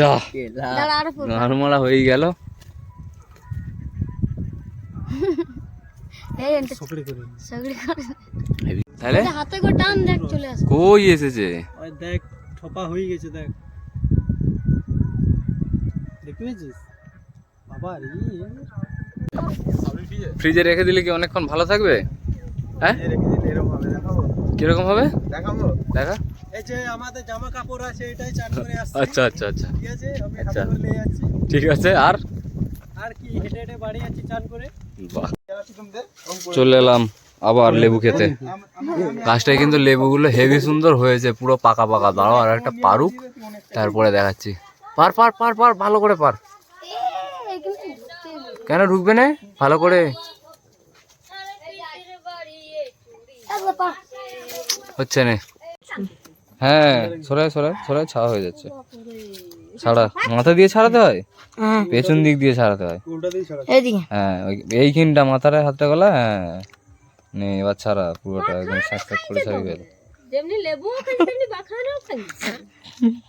যা। নারমালা হয়ে গেল। এই এনতে সগড়ি করে তাহলে? হাতে করে টান দেখ চলে আসে। কই এসেছে? ওই দেখ ঠোপা হয়ে গেছে দেখ। দেখতে বাবা রে। ফ্রিজে রেখে দিলে কি অনেকক্ষণ ভালো থাকবে? হ্যাঁ? কীরকম হবে? দেখাবো? দেখা। এই যে আমাদের জামা কাপড় আছে এটাই চান করে আসছে। আচ্ছা আচ্ছা আচ্ছা। ঠিক আছে? আমি আচ্ছা। ঠিক আছে আর? আর কি হেঁটে হেঁটে বাড়ি যাচ্ছি চান করে। বাহ। চলে এলাম আবার লেবু খেতে। গাছটায় কিন্তু লেবুগুলো হেভি সুন্দর হয়েছে পুরো পাকা পাকা। দাঁড়াও আর একটা পারুক তারপরে দেখাচ্ছি। পার পার পার পার ভালো করে পার। কেন ঢুকবে না? ভালো করে হচ্ছে না। হ্যাঁ সরাই সরাই সরাই ছাড়া হয়ে যাচ্ছে। ছাড়া মাথা দিয়ে ছাড়াতে হয়? পেছন দিক দিয়ে ছাড়াতে হয়। হ্যাঁ। ওই- এইখানটা মাথার হাতটা গলা হ্যাঁ। নে এবার ছাড়া পুরোটা একদম শাক শাক করে ছাড়ি গেল যেমনি লেবু তেমনি বাখানো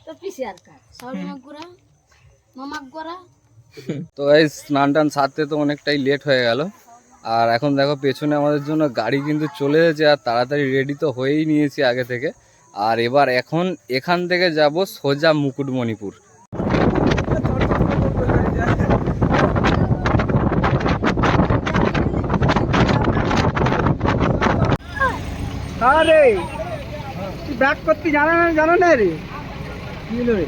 তো পিসি আর কাজ সরি মাগুরা মামাক তো এই স্নান টান সারতে তো অনেকটাই লেট হয়ে গেল। আর এখন দেখো পেছনে আমাদের জন্য গাড়ি কিন্তু চলে এসেছে আর তাড়াতাড়ি রেডি তো হয়েই নিয়েছি আগে থেকে আর এবার এখন এখান থেকে যাব সোজা মুকুটমণিপুর আরে তুই ব্যাক করতে জানা না জানো না রে কি হলো রে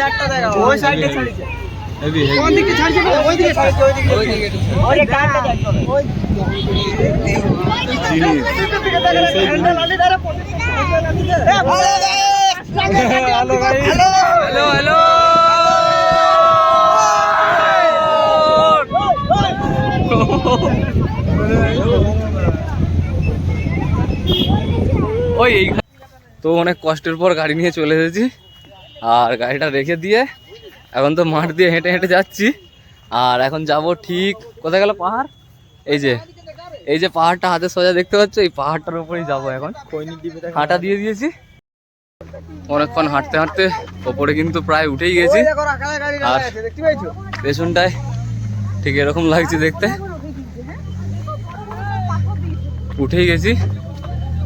কাটটা দেখ ওই জিনিস হ্যালো হ্যালো হ্যালো এইখানে তো অনেক কষ্টের পর গাড়ি নিয়ে চলে এসেছি। আর গাড়িটা রেখে দিয়ে এখন তো মাঠ দিয়ে হেঁটে হেঁটে যাচ্ছি। আর এখন যাব ঠিক কোথায় গেল পাহাড়? এই যে এই যে পাহাড়টা হাতে সোজা দেখতে পাচ্ছ, এই পাহাড়টার উপরেই যাব এখন। হাঁটা দিয়ে দিয়েছি। অনেকক্ষণ হাঁটতে হাঁটতে ওপরে কিন্তু প্রায় উঠেই গেছি। আর পেছনটায় ঠিক এরকম লাগছে দেখতে। উঠেই গেছি।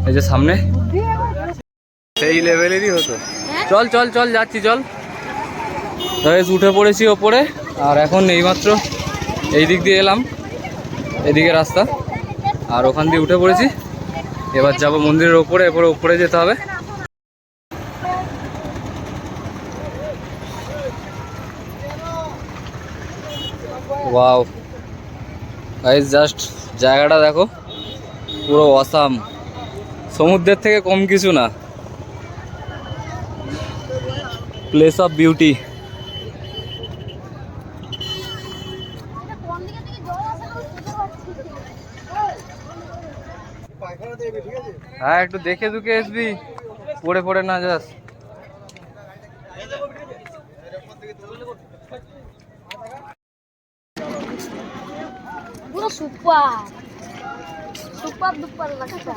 এই যে সামনে সেই লেভেলেরই হতো। চল চল চল যাচ্ছি চল। বেশ উঠে পড়েছি ওপরে আর এখন এইমাত্র এই দিক দিয়ে এলাম এদিকে রাস্তা। আর ওখান দিয়ে উঠে পড়েছি। এবার যাব মন্দিরের ওপরে এরপরে ওপরে যেতে হবে। ওয়াও গাইস জাস্ট জায়গাটা দেখো পুরো অসাম সমুদ্রের থেকে কম কিছু না। প্লেস অফ বিউটি হ্যাঁ একটু দেখে দুকে আসবি পড়ে পড়ে না, যাস। পুরো সুপার। সুপার দুপার লাগতা